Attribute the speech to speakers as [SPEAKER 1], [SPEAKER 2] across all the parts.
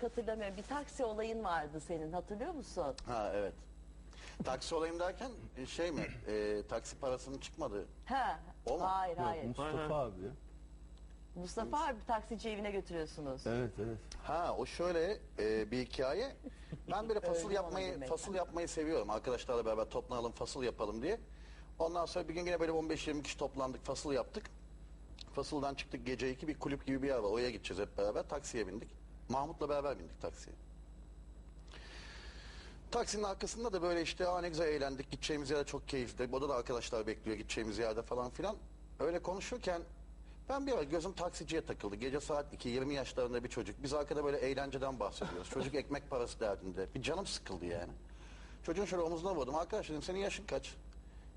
[SPEAKER 1] pek hatırlamıyorum. Bir taksi olayın vardı senin hatırlıyor musun?
[SPEAKER 2] Ha evet. Taksi olayım derken e, şey mi? E, taksi parasının çıkmadı.
[SPEAKER 1] Ha.
[SPEAKER 2] O mu?
[SPEAKER 1] Hayır hayır.
[SPEAKER 3] Mustafa abi ya.
[SPEAKER 1] Mustafa abi taksici evine götürüyorsunuz.
[SPEAKER 3] Evet evet.
[SPEAKER 2] Ha o şöyle e, bir hikaye. Ben böyle fasıl
[SPEAKER 1] Öyle
[SPEAKER 2] yapmayı
[SPEAKER 1] olabilir
[SPEAKER 2] fasıl yapmayı seviyorum. Arkadaşlarla beraber toplanalım fasıl yapalım diye. Ondan sonra bir gün yine böyle 15-20 kişi toplandık fasıl yaptık. Fasıldan çıktık gece 2 bir kulüp gibi bir yer var. Oraya gideceğiz hep beraber. Taksiye bindik. Mahmut'la beraber bindik taksiye. Taksinin arkasında da böyle işte Aa, ne güzel eğlendik. Gideceğimiz yerde çok keyifli. Burada da arkadaşlar bekliyor gideceğimiz yerde falan filan. Öyle konuşurken ben bir ara gözüm taksiciye takıldı. Gece saat 2, 20 yaşlarında bir çocuk. Biz arkada böyle eğlenceden bahsediyoruz. çocuk ekmek parası derdinde. Bir canım sıkıldı yani. Çocuğun şöyle omuzuna vurdum. Arkadaş dedim senin yaşın kaç?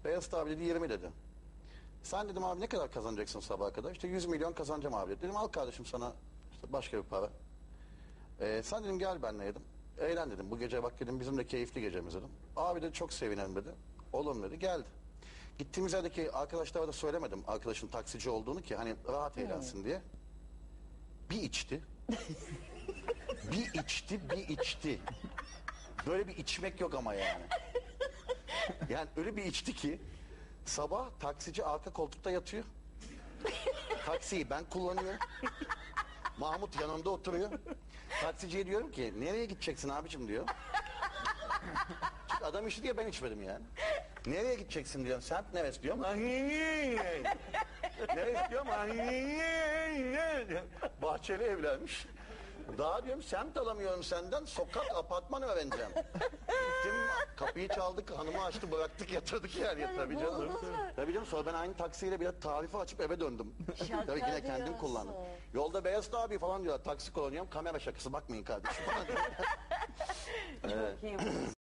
[SPEAKER 2] Beyazıt abi dedi 20 dedi. Sen dedim abi ne kadar kazanacaksın sabaha kadar? İşte 100 milyon kazanacağım abi dedi. Dedim al kardeşim sana işte başka bir para. Ee, sen dedim gel benle dedim. Eğlen dedim. Bu gece bak dedim bizim de keyifli gecemiz dedim. Abi dedi çok sevinen dedi. Olur dedi geldi. Gittiğimiz yerdeki arkadaşlara da söylemedim arkadaşın taksici olduğunu ki hani rahat eğlensin diye. Bir içti. bir içti, bir içti. Böyle bir içmek yok ama yani. Yani öyle bir içti ki sabah taksici arka koltukta yatıyor. Taksiyi ben kullanıyorum. Mahmut yanında oturuyor. Taksiciye diyorum ki nereye gideceksin abicim diyor. Çünkü adam içti diye ben içmedim yani. Nereye gideceksin diyorum. Semt neresi diyorum. neresi diyorum. Bahçeli evlenmiş. Daha diyorum semt alamıyorum senden. Sokak apartman öğreneceğim. Kapıyı çaldık hanımı açtı bıraktık yatırdık yani ya, tabii canım. Tabii canım sonra ben aynı taksiyle bir tarifi açıp eve döndüm.
[SPEAKER 1] Şaka
[SPEAKER 2] tabii yine kendim
[SPEAKER 1] diyorsun.
[SPEAKER 2] kullandım. Yolda Beyaz abi falan diyorlar taksi kullanıyorum kamera şakası bakmayın kardeşim falan.
[SPEAKER 1] Çok iyi